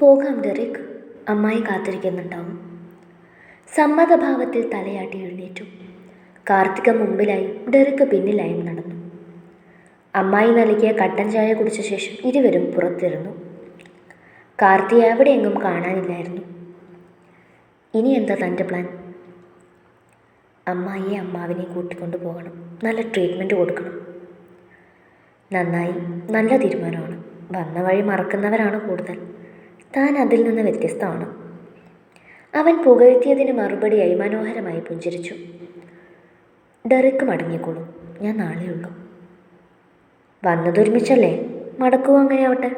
പോകാം ഡെറിക്. അമ്മായി കാത്തിരിക്കുന്നുണ്ടാവും. സമ്മതഭാവത്തിൽ തലയാട്ടി എഴുന്നേറ്റു. കാർത്തിക മുമ്പിലായി ഡെറിക്ക് പിന്നിലായും നടന്നു. അമ്മായി നൽകിയ കട്ടൻ ചായ കുടിച്ച ശേഷം ഇരുവരും പുറത്തിരുന്നു. കാർത്തി എവിടെയെങ്ങും കാണാനില്ലായിരുന്നു. ഇനി എന്താ തന്റെ പ്ലാൻ? അമ്മായിയെ അമ്മാവിനെ കൂട്ടിക്കൊണ്ടു പോകണം. നല്ല ട്രീറ്റ്മെന്റ് കൊടുക്കണം. നന്നായി. നല്ല തീരുമാനമാണ്. വന്ന വഴി മറക്കുന്നവരാണ് കൂടുതൽ. താൻ അതിൽ നിന്ന് വ്യത്യസ്തമാണ്. അവൻ പുകഴ്ത്തിയതിന് മറുപടിയായി മനോഹരമായി പുഞ്ചിരിച്ചു. ഡെറിക്ക് മടങ്ങിക്കോളൂ. ഞാൻ നാളെയുള്ളൂ വന്നതൊരുമിച്ചല്ലേ? മടക്കുക അങ്ങനെയാവട്ടെ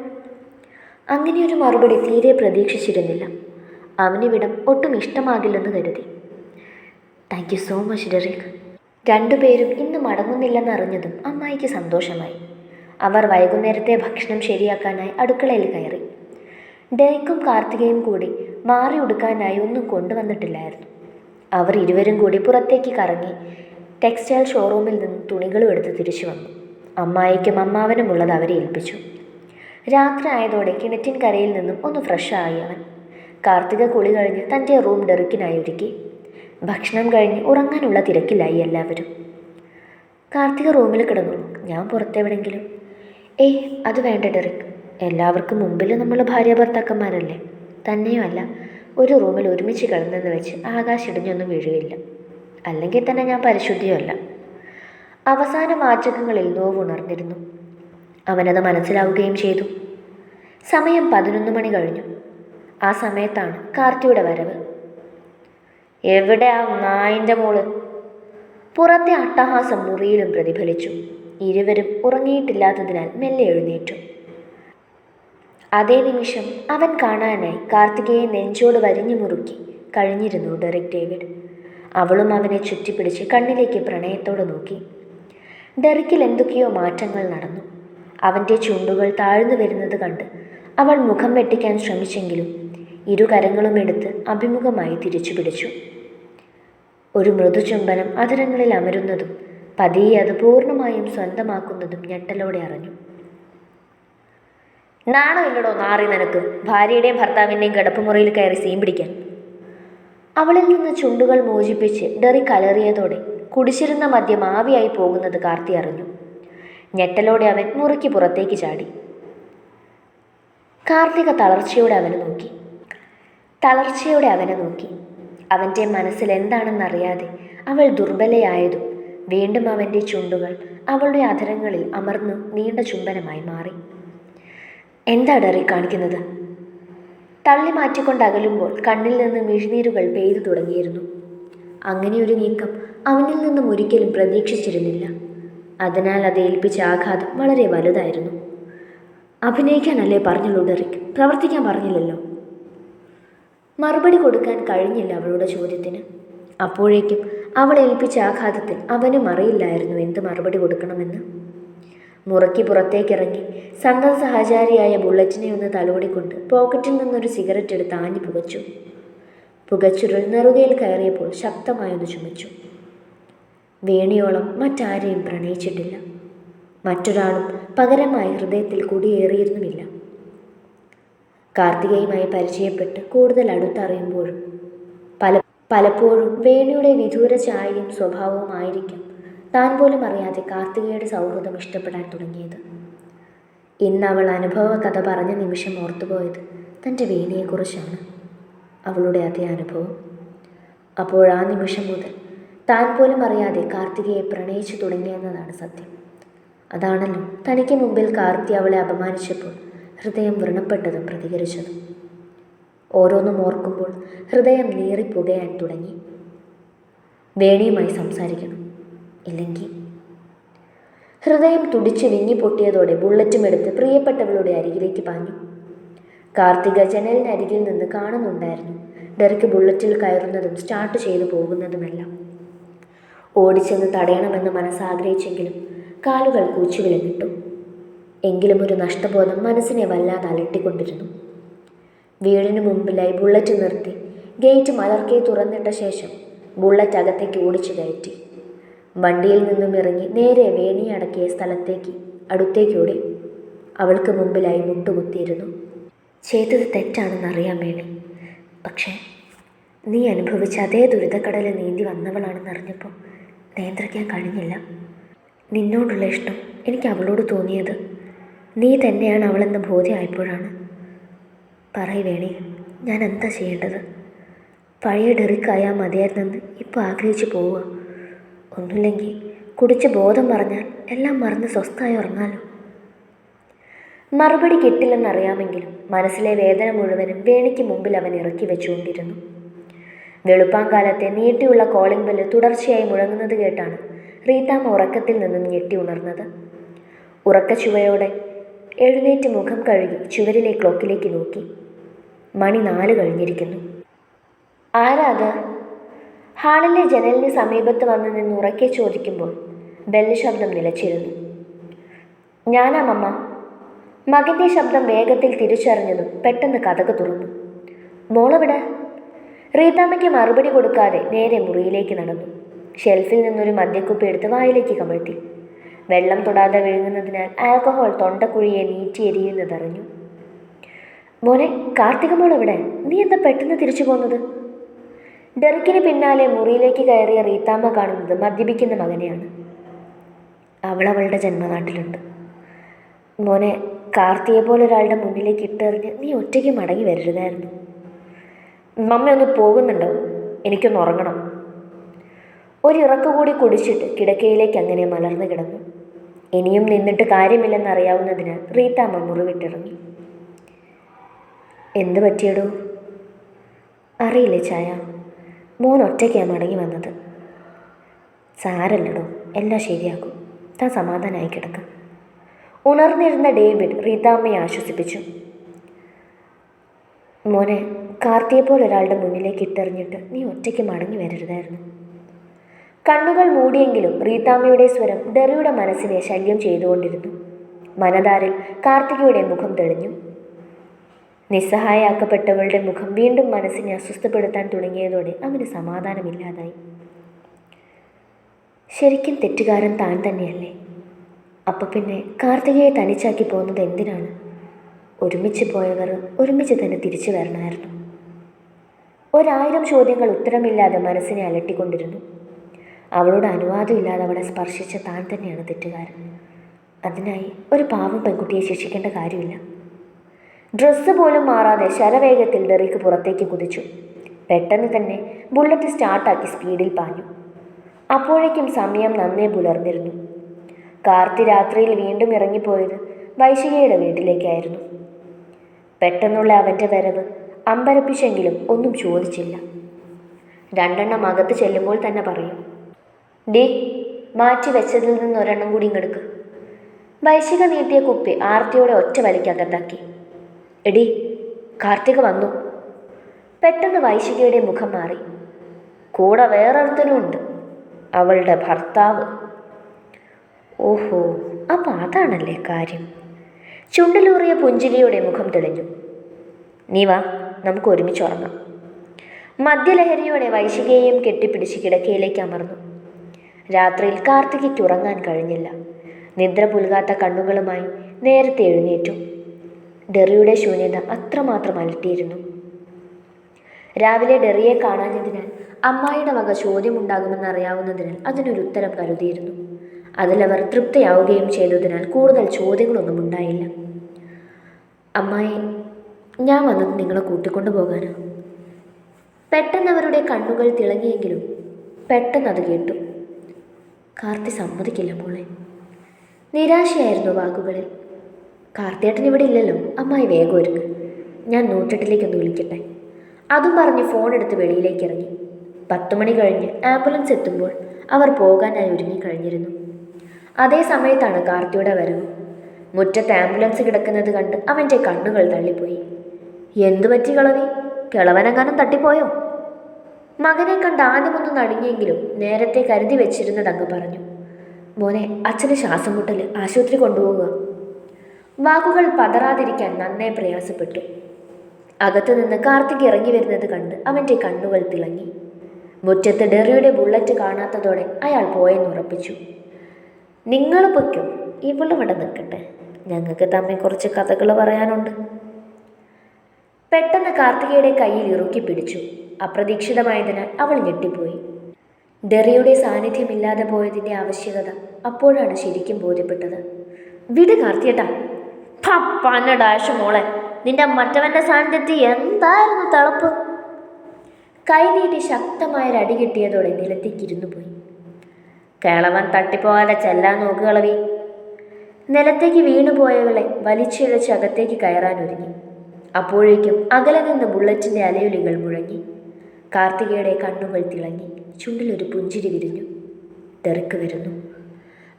അങ്ങനെയൊരു മറുപടി തീരെ പ്രതീക്ഷിച്ചിരുന്നില്ല. അവനിവിടം ഒട്ടും ഇഷ്ടമാകില്ലെന്ന് കരുതി. Thank you so much Derek. രണ്ടുപേരും ഇന്ന് മടങ്ങുന്നില്ലെന്നറിഞ്ഞതും അമ്മായിക്ക് സന്തോഷമായി. അവർ വൈകുന്നേരത്തെ ഭക്ഷണം ശരിയാക്കാനായി അടുക്കളയിൽ കയറി. ഡേക്കും കാർത്തികയും കൂടി മാറി ഉടുക്കാനായി ഒന്നും കൊണ്ടുവന്നിട്ടില്ലായിരുന്നു. അവർ ഇരുവരും കൂടി പുറത്തേക്ക് കറങ്ങി ടെക്സ്റ്റൈൽ ഷോറൂമിൽ നിന്ന് തുണികളും എടുത്ത് തിരിച്ചു വന്നു. അമ്മായിക്കും അമ്മാവനുമുള്ളത് അവരെ ഏൽപ്പിച്ചു. രാത്രി ആയതോടെ കിണറ്റിൻ കരയിൽ നിന്നും ഒന്ന് ഫ്രഷ് ആയി അവൻ. കാർത്തിക കുളി കഴിഞ്ഞ് തന്റെ റൂം ഡെറുക്കിനായി ഒരുക്കി. ഭക്ഷണം കഴിഞ്ഞ് ഉറങ്ങാനുള്ള തിരക്കിലായി എല്ലാവരും. കാർത്തിക റൂമിൽ കിടന്നു. ഞാൻ പുറത്തെവിടെങ്കിലും? ഏയ് അത് വേണ്ട ഡെറിക്. എല്ലാവർക്കും മുമ്പിൽ നമ്മൾ ഭാര്യ ഭർത്താക്കന്മാരല്ലേ? തന്നെയുമല്ല ഒരു റൂമിൽ ഒരുമിച്ച് കിടന്നെന്ന് വെച്ച് ആകാശ് ഇടിഞ്ഞൊന്നും വീഴുകയില്ല. അല്ലെങ്കിൽ തന്നെ ഞാൻ പരിശുദ്ധിയല്ല അവസാന വാചകങ്ങളിൽ നോവുണർന്നിരുന്നു. അവനത് മനസ്സിലാവുകയും ചെയ്തു. സമയം പതിനൊന്ന് മണി കഴിഞ്ഞു. ആ സമയത്താണ് കാർത്തിയുടെ വരവ്. എവിടെ ആ നായിന്റെ മോൾ? പുറത്തെ അട്ടഹാസം മുറിയിലും പ്രതിഫലിച്ചു. ഇരുവരും ഉറങ്ങിയിട്ടില്ലാത്തതിനാൽ മെല്ലെ എഴുന്നേറ്റു. അതേ നിമിഷം അവൻ കാണാനായി കാർത്തികയെ നെഞ്ചോട് വരിഞ്ഞു മുറുക്കി കഴിഞ്ഞിരുന്നു ഡെറിക് ഡേവിഡ്. അവളും അവനെ ചുറ്റിപ്പിടിച്ച് കണ്ണിലേക്ക് പ്രണയത്തോടെ നോക്കി. ഡെറിക്കിൽ എന്തൊക്കെയോ മാറ്റങ്ങൾ നടന്നു. അവന്റെ ചുണ്ടുകൾ താഴ്ന്നു വരുന്നത് കണ്ട് അവൾ മുഖം വെട്ടിക്കാൻ ശ്രമിച്ചെങ്കിലും ഇരു കരങ്ങളും എടുത്ത് അഭിമുഖമായി തിരിച്ചു പിടിച്ചു. ഒരു മൃദുചുംബനം അതിരങ്ങളിൽ അമരുന്നതും പതിയെ അത് പൂർണമായും സ്വന്തമാക്കുന്നതും ഞെട്ടലോടെ അറിഞ്ഞു. നാണമില്ലടോ നാറി നിനക്ക്. ഭാര്യയുടെയും ഭർത്താവിന്റെയും കിടപ്പുമുറിയിൽ കയറി സീൻ പിടിക്കാൻ. അവളിൽ നിന്ന് ചുണ്ടുകൾ മോചിപ്പിച്ച് ഡെറി കലറിയതോടെ കുടിച്ചിരുന്ന മദ്യം ആവിയായി പോകുന്നത് കാർത്തി അറിഞ്ഞു. ഞെട്ടലോടെ അവൻ മുറിക്ക് പുറത്തേക്ക് ചാടി. കാർത്തിക തളർച്ചയോടെ അവനെ നോക്കി. തളർച്ചയോടെ അവനെ നോക്കി. അവന്റെ മനസ്സിൽ എന്താണെന്നറിയാതെ അവൾ ദുർബലയായതും വീണ്ടും അവന്റെ ചുണ്ടുകൾ അവളുടെ അധരങ്ങളിൽ അമർന്നു നീണ്ട ചുംബനമായി മാറി. എന്താ ഡറി കാണിക്കുന്നത്? തള്ളി മാറ്റിക്കൊണ്ട് അകലുമ്പോൾ കണ്ണിൽ നിന്ന് മിഴിനീരുകൾ പെയ്തു തുടങ്ങിയിരുന്നു. അങ്ങനെയൊരു നീക്കം അവനിൽ നിന്നും ഒരിക്കലും പ്രതീക്ഷിച്ചിരുന്നില്ല. അതിനാൽ അത് ഏൽപ്പിച്ച ആഘാതം വളരെ വലുതായിരുന്നു. അഭിനയിക്കാനല്ലേ പറഞ്ഞുള്ളൂ ഡെറിക്? പ്രവർത്തിക്കാൻ പറഞ്ഞില്ലല്ലോ. മറുപടി കൊടുക്കാൻ കഴിഞ്ഞില്ല അവളുടെ ചോദ്യത്തിന്. അപ്പോഴേക്കും അവൾ ഏൽപ്പിച്ച ആഘാതത്തിൽ അവനും അറിയില്ലായിരുന്നു എന്ത് മറുപടി കൊടുക്കണമെന്ന്. മുറയ്ക്ക് പുറത്തേക്കിറങ്ങി. സന്തത സഹചാരിയായ ബുള്ളറ്റിനെ ഒന്ന് തലോടിക്കൊണ്ട് പോക്കറ്റിൽ നിന്നൊരു സിഗരറ്റ് എടുത്ത് ആഞ്ഞു പുകച്ചു. പുകച്ചുരുൾ നെറുകയിൽ കയറിയപ്പോൾ ശക്തമായൊന്ന് ചുമച്ചു. വേണിയോളം മറ്റാരെയും പ്രണയിച്ചിട്ടില്ല. മറ്റൊരാളും പകരമായി ഹൃദയത്തിൽ കുടിയേറിയിരുന്നുമില്ല. കാർത്തികയുമായി പരിചയപ്പെട്ട് കൂടുതൽ അടുത്തറിയുമ്പോഴും പല പലപ്പോഴും വേണിയുടെ വിദൂര ചായയും സ്വഭാവവും ആയിരിക്കാം താൻ പോലും അറിയാതെ കാർത്തികയുടെ സൗഹൃദം ഇഷ്ടപ്പെടാൻ തുടങ്ങിയത്. ഇന്ന് അവൾ അനുഭവ കഥ പറഞ്ഞ നിമിഷം ഓർത്തുപോയത് തന്റെ വേണിയെക്കുറിച്ചാണ്. അവളുടെ അതേ അനുഭവം. അപ്പോൾ ആ നിമിഷം മുതൽ താൻ പോലും അറിയാതെ കാർത്തികയെ പ്രണയിച്ചു തുടങ്ങിയെന്നതാണ് സത്യം. അതാണല്ലോ തനിക്ക് മുമ്പിൽ കാർത്തി അവളെ അപമാനിച്ചപ്പോൾ ഹൃദയം വ്രണപ്പെട്ടതും പ്രതികരിച്ചതും. ഓരോന്നും ഓർക്കുമ്പോൾ ഹൃദയം നീറിപ്പുകയാൻ തുടങ്ങി. വേണിയുമായി സംസാരിക്കണം. ഇല്ലെങ്കിൽ. ഹൃദയം തുടിച്ച് വിങ്ങിപ്പൊട്ടിയതോടെ ബുള്ളറ്റും എടുത്ത് പ്രിയപ്പെട്ടവളുടെ അരികിലേക്ക് പാഞ്ഞു. കാർത്തിക ജനലിനരികിൽ നിന്ന് കാണുന്നുണ്ടായിരുന്നു. ഡെറിക്ക് ബുള്ളറ്റിൽ കയറുന്നതും സ്റ്റാർട്ട് ചെയ്തു പോകുന്നതുമെല്ലാം. ഓടിച്ചെന്ന് തടയണമെന്ന് മനസ്സാഗ്രഹിച്ചെങ്കിലും കാലുകൾ കൂച്ചുവിലങ്ങിട്ടു എങ്കിലും ഒരു നഷ്ടബോധം മനസ്സിനെ വല്ലാതെ അലട്ടിക്കൊണ്ടിരുന്നു. വീടിന് മുമ്പിലായി ബുള്ളറ്റ് നിർത്തി ഗേറ്റ് മലർക്കെ തുറന്നിട്ട ശേഷം ബുള്ളറ്റ് അകത്തേക്ക് ഓടിച്ചു കയറ്റി. വണ്ടിയിൽ നിന്നും ഇറങ്ങി നേരെ വേണിയടക്കിയ സ്ഥലത്തേക്ക് അടുത്തേക്കോടി. അവൾക്ക് മുമ്പിലായി മുട്ടുകുത്തിയിരുന്നു. ചെയ്തത് തെറ്റാണെന്നറിയാൻ വേണി. പക്ഷേ നീ അനുഭവിച്ച അതേ ദുരിതക്കടലിൽ നീന്തി വന്നവളാണെന്നറിഞ്ഞപ്പോൾ നിയന്ത്രിക്കാൻ കഴിഞ്ഞില്ല. നിന്നോടുള്ള ഇഷ്ടം എനിക്ക് അവളോട് തോന്നിയത് നീ തന്നെയാണ് അവളെന്ന് ബോധ്യമായപ്പോഴാണ്. പറയുവേണി ഞാൻ എന്താ ചെയ്യേണ്ടത്? പഴയ ഡെറിക്കായാൽ മതിയായിരുന്നെന്ന് ഇപ്പോൾ ആഗ്രഹിച്ചു പോവുക. ഒന്നുമില്ലെങ്കിൽ കുടിച്ച് ബോധം പറഞ്ഞാൽ എല്ലാം മറന്ന് സ്വസ്ഥമായി ഉറങ്ങാലോ? മറുപടി കിട്ടില്ലെന്നറിയാമെങ്കിലും മനസ്സിലെ വേദന മുഴുവനും വേണിക്ക് മുമ്പിൽ അവൻ ഇറക്കി വെച്ചുകൊണ്ടിരുന്നു. വെളുപ്പാങ്കാലത്തെ നീട്ടിയുള്ള കോളിംഗ് ബെല്ല് തുടർച്ചയായി മുഴങ്ങുന്നത് കേട്ടാണ് റീതാമ്മ ഉറക്കത്തിൽ നിന്നും ഞെട്ടി ഉണർന്നത്. ഉറക്കച്ചുവയോടെ എഴുന്നേറ്റ് മുഖം കഴുകി ചുവരിലെ ക്ലോക്കിലേക്ക് നോക്കി. മണി നാല് കഴിഞ്ഞിരിക്കുന്നു. ആരാ ഹാളിലെ ജനലിന് സമീപത്ത് വന്ന് നിന്ന് ഉറക്കെ ചോദിക്കുമ്പോൾ ബെല്ല് ശബ്ദം നിലച്ചിരുന്നു. ഞാനാ മമ്മ. മകന്റെ ശബ്ദം വേഗത്തിൽ തിരിച്ചറിഞ്ഞതും പെട്ടെന്ന് കഥക് തുറന്നു. മോളെവിടെ? റീതാമ്മയ്ക്ക് മറുപടി കൊടുക്കാതെ നേരെ മുറിയിലേക്ക് നടന്നു. ഷെൽഫിൽ നിന്നൊരു മദ്യക്കുപ്പി എടുത്ത് വായിലേക്ക് കമഴ്ത്തി. വെള്ളം തൊടാതെ വിഴുങ്ങുന്നതിനാൽ ആൽക്കഹോൾ തൊണ്ടക്കുഴിയെ നീറ്റി എരിയുന്നതറിഞ്ഞു. മോനെ കാർത്തിക മോൾ എവിടെ നീ എന്താ പെട്ടെന്ന് തിരിച്ചു പോകുന്നത് ഡെറിക്കിന് പിന്നാലെ മുറിയിലേക്ക് കയറിയ റീത്താമ്മ കാണുന്നത് മദ്യപിക്കുന്ന മകനെയാണ്. അവൾ അവളുടെ ജന്മനാട്ടിലുണ്ട്. മോനെ കാർത്തിയെ പോലെ ഒരാളുടെ മുന്നിലേക്ക് ഇട്ടെറിഞ്ഞ് നീ ഒറ്റയ്ക്ക് മടങ്ങി വരരുതായിരുന്നു. മമ്മ ഒന്ന് പോകുന്നുണ്ടോ? എനിക്കൊന്ന് ഉറങ്ങണം. ഒരിറക്കു കൂടി കുടിച്ചിട്ട് കിടക്കയിലേക്ക് അങ്ങനെ മലർന്നു കിടന്നു. ഇനിയും നിന്നിട്ട് കാര്യമില്ലെന്നറിയാവുന്നതിനാൽ റീത്താമ്മ മുറിവിട്ടിറങ്ങി. എന്ത് പറ്റിയടോ? അറിയില്ലേ ചായ. മോൻ ഒറ്റയ്ക്കാണ് മടങ്ങി വന്നത്. സാരല്ലടോ എല്ലാം ശരിയാക്കും താൻ സമാധാനമായി കിടക്ക. ഉണർന്നിരുന്ന ഡേവിഡ് റീതാമ്മയെ ആശ്വസിപ്പിച്ചു. മോനെ കാർത്തിയെപ്പോലെ ഒരാളുടെ മുന്നിലേക്ക് ഇട്ടെറിഞ്ഞിട്ട് നീ ഒറ്റയ്ക്ക് മടങ്ങി വരരുതായിരുന്നു. കണ്ണുകൾ മൂടിയെങ്കിലും റീതാമ്മയുടെ സ്വരം ഡെറിയുടെ മനസ്സിനെ ശല്യം ചെയ്തുകൊണ്ടിരുന്നു. മനതാരിൽ കാർത്തികയുടെ മുഖം തെളിഞ്ഞു. നിസ്സഹായാക്കപ്പെട്ടവളുടെ മുഖം വീണ്ടും മനസ്സിനെ അസ്വസ്ഥപ്പെടുത്താൻ തുടങ്ങിയതോടെ അവന് സമാധാനമില്ലാതായി. ശരിക്കും തെറ്റുകാരൻ താൻ തന്നെയല്ലേ? അപ്പം പിന്നെ കാർത്തികയെ തനിച്ചാക്കി പോകുന്നത് എന്തിനാണ്? ഒരുമിച്ച് പോയവർ ഒരുമിച്ച് തന്നെ തിരിച്ചു വരണമായിരുന്നു. ഒരായിരം ചോദ്യങ്ങൾ ഉത്തരമില്ലാതെ മനസ്സിനെ അലട്ടിക്കൊണ്ടിരുന്നു. അവളുടെ അനുവാദമില്ലാതെ അവളെ സ്പർശിച്ച താൻ തന്നെയാണ് തെറ്റുകാരൻ. അതിനായി ഒരു പാവം പെൺകുട്ടിയെ ശിക്ഷിക്കേണ്ട കാര്യമില്ല. ഡ്രസ്സ് പോലും മാറാതെ ശരവേഗത്തിൽ ഡെറിക്ക് പുറത്തേക്ക് കുതിച്ചു. പെട്ടെന്ന് തന്നെ ബുള്ളറ്റ് സ്റ്റാർട്ടാക്കി സ്പീഡിൽ പാഞ്ഞു. അപ്പോഴേക്കും സമയം നന്നേ പുലർന്നിരുന്നു. കാർത്തി രാത്രിയിൽ വീണ്ടും ഇറങ്ങിപ്പോയത് വൈശികയുടെ വീട്ടിലേക്കായിരുന്നു. പെട്ടെന്നുള്ള അവന്റെ വരവ് അമ്പരപ്പിച്ചെങ്കിലും ഒന്നും ചോദിച്ചില്ല. രണ്ടെണ്ണം അകത്ത് ചെല്ലുമ്പോൾ തന്നെ പറയും ഡി മാറ്റി വെച്ചതിൽ നിന്ന് ഒരെണ്ണം കൂടി ഇങ്ങെടുക്ക് വൈശിക നീട്ടിയ കുപ്പി ആർത്തിയോടെ ഒറ്റ വലിക്കകത്താക്കി. എടി കാർത്തിക വന്നു. പെട്ടെന്ന് വൈശികയുടെ മുഖം മാറി. കൂടെ വേറൊരുത്തനും ഉണ്ട്. അവളുടെ ഭർത്താവ്. ഓഹോ അപ്പോൾ അതാണല്ലേ കാര്യം. ചുണ്ടിലൂറിയ പുഞ്ചിരിയുടെ മുഖം തെളിഞ്ഞു. നീ വാ നമുക്ക് ഒരുമിച്ച് ഉറങ്ങാം. മദ്യലഹരിയോടെ വൈശികയെയും കെട്ടിപ്പിടിച്ച് കിടക്കയിലേക്ക് അമർന്നു. രാത്രിയിൽ കാർത്തികയ്ക്ക് ഉറങ്ങാൻ കഴിഞ്ഞില്ല. നിദ്ര പുൽകാത്ത കണ്ണുകളുമായി നേരത്തെ എഴുന്നേറ്റു. ഡെറിയുടെ ശൂന്യത അത്രമാത്രം അലട്ടിയിരുന്നു. രാവിലെ ഡെറിയെ കാണാഞ്ഞതിനാൽ അമ്മായിയുടെ വക ചോദ്യമുണ്ടാകുമെന്ന് അറിയാവുന്നതിനാൽ അതിനൊരു ഉത്തരം കരുതിയിരുന്നു. അതിലവർ തൃപ്തിയാവുകയും ചെയ്തതിനാൽ കൂടുതൽ ചോദ്യങ്ങളൊന്നും ഉണ്ടായില്ല. അമ്മായി ഞാൻ വന്നത് നിങ്ങളെ കൂട്ടിക്കൊണ്ടു പോകാനാണ് പെട്ടെന്ന് അവരുടെ കണ്ണുകൾ തിളങ്ങിയെങ്കിലും പെട്ടെന്ന് അത് കേട്ടു. കാർത്തി സമ്മതിക്കില്ല മോളെ. നിരാശയായിരുന്നു വാക്കുകളിൽ. കാർത്തിയേട്ടൻ ഇവിടെ ഇല്ലല്ലോ. അമ്മായി വേഗം ഒരുങ്ങ് ഞാൻ നൂറ്റെട്ടിലേക്കൊന്ന് വിളിക്കട്ടെ. അതും പറഞ്ഞ് ഫോൺ എടുത്ത് വെളിയിലേക്ക് ഇറങ്ങി. പത്തു മണി കഴിഞ്ഞ് ആംബുലൻസ് എത്തുമ്പോൾ അവർ പോകാനായി ഒരുങ്ങിക്കഴിഞ്ഞിരുന്നു അതേ സമയത്താണ് കാർത്തിയുടെ വരവ്. മുറ്റത്ത് ആംബുലൻസ് കിടക്കുന്നത് കണ്ട് അവന്റെ കണ്ണുകൾ തള്ളിപ്പോയി. എന്തു പറ്റി കളവി? കിളവനങ്ങാനും തട്ടിപ്പോയോ? മകനെ കണ്ട് ആദ്യമൊന്ന് നടുങ്ങിയെങ്കിലും നേരത്തെ കരുതി വെച്ചിരുന്നതങ്ങ് പറഞ്ഞു. മോനെ അച്ഛന് ശ്വാസം മുട്ടൽ ആശുപത്രി കൊണ്ടുപോവുക. വാക്കുകൾ പതറാതിരിക്കാൻ നന്നേ പ്രയാസപ്പെട്ടു. അകത്തുനിന്ന് കാർത്തിക് ഇറങ്ങി വരുന്നത് കണ്ട് അവന്റെ കണ്ണുകൾ തിളങ്ങി. മുറ്റത്ത് ഡെറിയുടെ ബുള്ളറ്റ് കാണാത്തതോടെ അയാൾ പോയെന്ന് ഉറപ്പിച്ചു. നിങ്ങൾ പൊയ്ക്കും ഇവളിവിടെ നിൽക്കട്ടെ. ഞങ്ങൾക്ക് തമ്മിൽ കുറച്ച് കഥകൾ പറയാനുണ്ട്. പെട്ടെന്ന് കാർത്തികയുടെ കയ്യിൽ ഇറുക്കി പിടിച്ചു. അപ്രതീക്ഷിതമായതിനാൽ അവൾ ഞെട്ടിപ്പോയി. ഡെറിയുടെ സാന്നിധ്യമില്ലാതെ പോയതിന്റെ ആവശ്യകത അപ്പോഴാണ് ശരിക്കും ബോധ്യപ്പെട്ടത്. വിട് കാർത്തിയേട്ടാ പന്ന ഡാഷ് മോളെ. നിന്റെ മറ്റവന്റെ സാന്നിധ്യത്തിൽ എന്തായിരുന്നു തളപ്പ്? കൈ നീട്ടി ശക്തമായൊരടി കിട്ടിയതോടെ നിലത്തേക്കിരുന്നു പോയി. കേളവൻ തട്ടിപ്പോകാതെ ചെല്ലാൻ നോക്കുകളവി നിലത്തേക്ക് വീണുപോയവളെ വലിച്ചിഴച്ച് അകത്തേക്ക് കയറാൻ ഒരുങ്ങി. അപ്പോഴേക്കും അകലെ നിന്ന് ബുള്ളറ്റിന്റെ അലയൊലികൾ മുഴങ്ങി. കാർത്തികയുടെ കണ്ണുകൾ തിളങ്ങി. ചുണ്ടിലൊരു പുഞ്ചിരി വിരിഞ്ഞു. തെറുക്ക് വരുന്നു.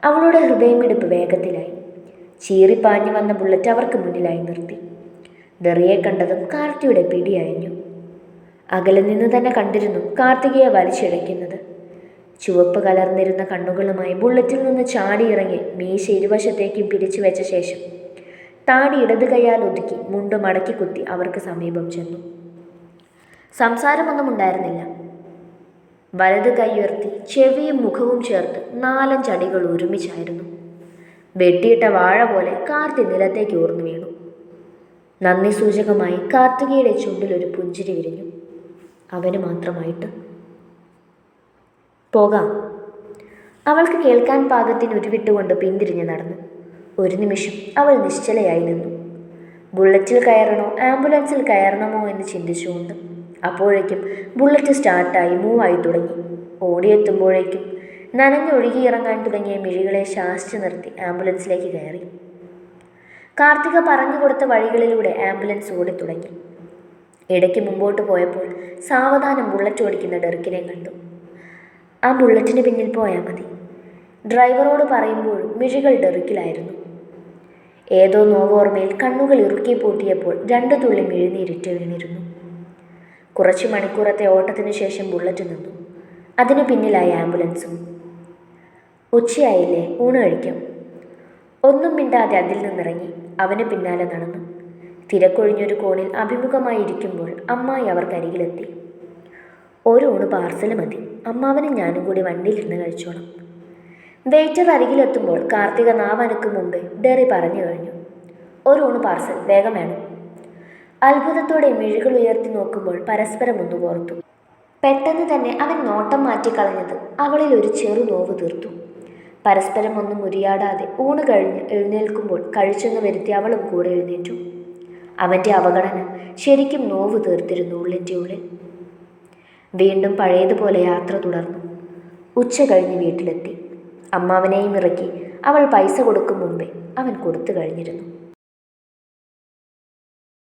അവളുടെ ഹൃദയമിടിപ്പ് വേഗത്തിലായി. ചീറിപ്പാഞ്ഞു വന്ന ബുള്ളറ്റ് അവർക്ക് മുന്നിലായി നിർത്തി. ഡെറിയെ കണ്ടതും കാർത്തിയുടെ പിടിയഴിഞ്ഞു അകലെ നിന്ന് തന്നെ കണ്ടിരുന്നു കാർത്തികയെ വലിച്ചിഴയ്ക്കുന്നത്. ചുവപ്പ് കലർന്നിരുന്ന കണ്ണുകളുമായി ബുള്ളറ്റിൽ നിന്ന് ചാടിയിറങ്ങി മീശ ഇരുവശത്തേക്കും പിരിച്ചു വെച്ച ശേഷം താടി ഇടത് കൈയാൽ ഒതുക്കി മുണ്ട് മടക്കി കുത്തി അവർക്ക് സമീപം ചെന്നു. സംസാരമൊന്നും ഉണ്ടായിരുന്നില്ല. വലത് കൈ ഉയർത്തി ചെവിയും മുഖവും ചേർത്ത് നാലഞ്ചടികൾ ഒരുമിച്ചായിരുന്നു. വെട്ടിയിട്ട വാഴ പോലെ കാർത്തി നിലത്തേക്ക് ഊർന്നു വീണു. നന്ദി സൂചകമായി കാർത്തികയുടെ ചുണ്ടിൽ ഒരു പുഞ്ചിരി വിരിഞ്ഞു. അവന് മാത്രമായിട്ട്. പോകാം. അവൾക്ക് കേൾക്കാൻ പാകത്തിന് ഉരുവിട്ടുകൊണ്ട് പിന്തിരിഞ്ഞ് നടന്നു. ഒരു നിമിഷം അവൾ നിശ്ചലയായി നിന്നു. ബുള്ളറ്റിൽ കയറണോ ആംബുലൻസിൽ കയറണമോ എന്ന് ചിന്തിച്ചുകൊണ്ട് അപ്പോഴേക്കും ബുള്ളറ്റ് സ്റ്റാർട്ടായി മൂവായി തുടങ്ങി. ഓടിയെത്തുമ്പോഴേക്കും നനഞ്ഞൊഴുകിയിറങ്ങാൻ തുടങ്ങിയ മിഴികളെ ശാസിച്ചു നിർത്തി ആംബുലൻസിലേക്ക് കയറി. കാർത്തിക പറഞ്ഞു കൊടുത്ത വഴികളിലൂടെ ആംബുലൻസ് ഓടിത്തുടങ്ങി ഇടയ്ക്ക് മുമ്പോട്ട് പോയപ്പോൾ സാവധാനം ബുള്ളറ്റ് ഓടിക്കുന്ന ഡെറുക്കിനെ കണ്ടു. ആ ബുള്ളറ്റിന് പിന്നിൽ പോയാൽ മതി. ഡ്രൈവറോട് പറയുമ്പോഴും മിഴികൾ ഡെറുക്കിലായിരുന്നു ഏതോ നോവോർമയിൽ കണ്ണുകൾ ഇറുക്കി പൂട്ടിയപ്പോൾ രണ്ടു തുള്ളി മിഴുനീരിറ്റ് വീണിരുന്നു. കുറച്ച് മണിക്കൂറത്തെ ഓട്ടത്തിനു ശേഷം ബുള്ളറ്റ് നിന്നു. അതിനു പിന്നിലായി ആംബുലൻസും. ഉച്ചയായില്ലേ? ഊണ് കഴിക്കാം. ഒന്നും മിണ്ടാതെ അതിൽ നിന്നിറങ്ങി അവന് പിന്നാലെ നടന്നു. തിരക്കൊഴിഞ്ഞൊരു കോണിൽ അഭിമുഖമായി ഇരിക്കുമ്പോൾ അമ്മായി അവർക്കരികിലെത്തി ഒരു ഊണ് പാർസൽ മതി. അമ്മാവനും ഞാനും കൂടി വണ്ടിയിലിരുന്ന് കഴിച്ചോളാം വെയിറ്റർ അരികിലെത്തുമ്പോൾ കാർത്തിക നാവനക്ക് മുമ്പേ ഡെറി പറഞ്ഞു കഴിഞ്ഞു. ഒരു ഊണ് പാർസൽ വേഗം വേണം. അത്ഭുതത്തോടെ മിഴികൾ ഉയർത്തി നോക്കുമ്പോൾ പരസ്പരം ഒന്ന് കോർത്തു. പെട്ടെന്ന് തന്നെ അവൻ നോട്ടം മാറ്റിക്കളഞ്ഞത് അവളിൽ ഒരു ചെറു നോവ് തീർത്തു. പരസ്പരം ഒന്നും മുരിയാടാതെ ഊണ് കഴിഞ്ഞ് എഴുന്നേൽക്കുമ്പോൾ കഴിച്ചെന്ന് വരുത്തി അവളും കൂടെ എഴുന്നേറ്റു. അവന്റെ അവഗണന ശരിക്കും നോവ് തീർത്തിരുന്നു ഉള്ളിന്റെ ഉള്ളിൽ. വീണ്ടും പഴയതുപോലെ യാത്ര തുടർന്നു. ഉച്ച കഴിഞ്ഞ് വീട്ടിലെത്തി. അമ്മാവനെയും ഇറക്കി അവൾ പൈസ കൊടുക്കും മുമ്പേ അവൻ കൊടുത്തു കഴിഞ്ഞിരുന്നു.